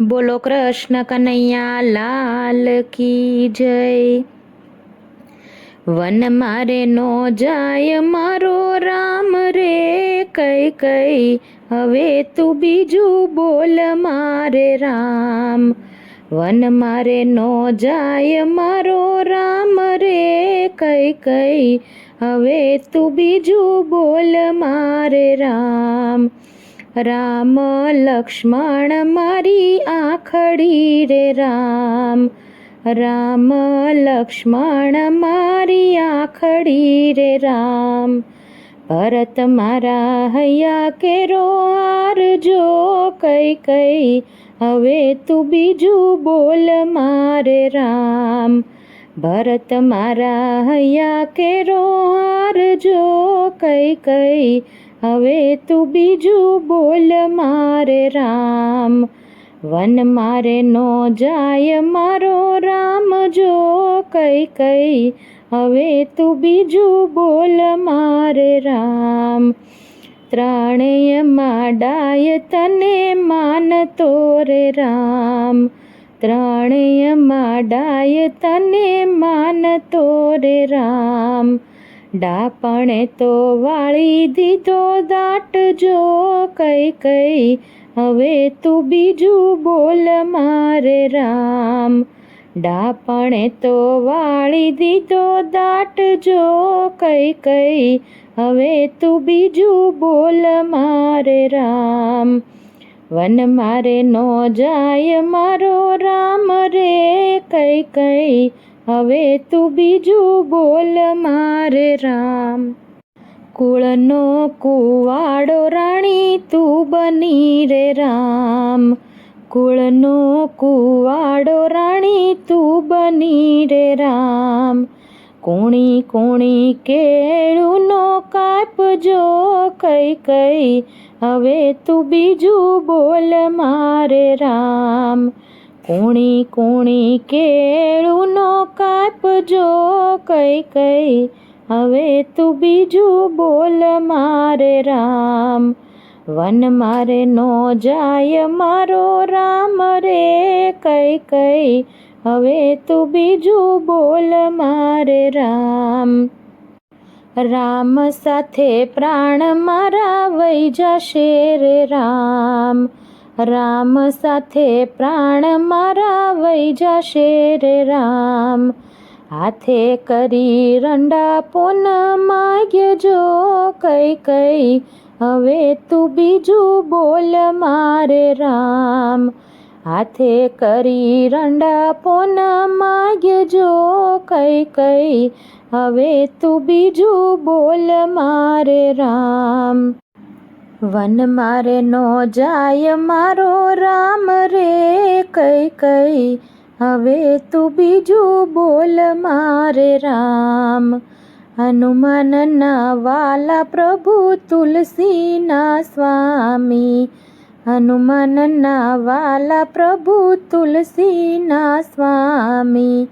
બોલો કૃષ્ણ કનૈયા, લાલ કી જય. વન મારે નો જાય, મારો રામ રે. કઈ કઈ, હવે તું બીજું બોલ મારે રામ. વન મારે નો જાય, મારો રામ રે. કઈ કઈ, હવે તું બીજું બોલ મારે રામ. રામ લક્ષ્મણ મારી આખડી રે રામ. રામ લક્ષ્મણ મારી આખડી રે રામ. ભરત મારા હૈયા કેરો આરજો કઈ કઈ. હવે તું બીજું બોલ મારે રામ. ભરત મારા હૈયા કેરો હારજો કઈ કઈ. હવે તું બીજું બોલ મારે રામ. વન મારે નો જાય, મારો રામ જો કઈ કઈ. હવે તું બીજું બોલ મારે રામ. ત્રણેય માડાય, તને માનતો રે રામ. ત્રણેય માડાય, તને માનતો રે રામ. ડાપણે તો વાળી દીધો દાટ જો કઈ કઈ. હવે તું બીજું બોલ મારે રામ. ડાપણે તો વાળી દીધો દાટ જો કઈ કઈ. હવે તું બીજું બોલ મારે રામ. વન મારે નો જાય મારો રામ રે કઈ કઈ. હવે તું બીજું બોલ મારે રામ. કુળનો કુવાડો રાણી, તું બની રે રામ. કુળનો કુવાડો રાણી, તું બની રે રામ. કોણી કોણી કેળુનો કાપજો કઈ કઈ, હવે તું બીજું બોલ મારે રામ. કુણી કોણી કેળુનો કાપજો કઈ કઈ, હવે તું બીજું બોલ મારે રામ. વન મારે નો જાય, મારો રામ રે કઈ કઈ, હવે તું બીજું બોલ મારે રામ. રામ સાથે પ્રાણ મારા વૈ જશે રે રામ. રામ સાથે પ્રાણ મારા વહી જશે રે રામ. હાથે કરી રંડા પોન માગ્યજો કઈ કઈ. હવે તું બીજું બોલ મારે રામ. હાથે કરી રંડા પોન માગ્યજો કઈ કઈ. હવે તું બીજું બોલ મારે રામ. વન મારે નો જાય, મારો રામ રે, કઈ કઈ. હવે તું બીજું બોલ મારે રામ. હનુમાનના વાલા પ્રભુ તુલસીના સ્વામી. હનુમાનના વાલા પ્રભુ તુલસીના સ્વામી.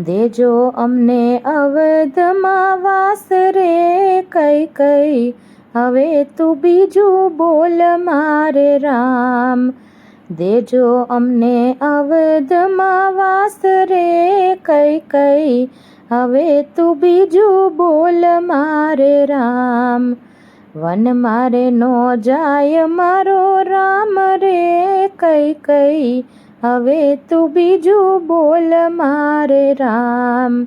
દેજો અમને અવધમાં વાસ રે, કઈ કઈ. હવે તું બીજું બોલ મારે રામ. દેજો અમને અવધમાં વાસ રે કઈ કઈ. હવે તું બીજું બોલ મારે રામ. વન મારે નો જાય મારો રામ રે કઈ કઈ. હવે તું બીજું બોલ મારે રામ.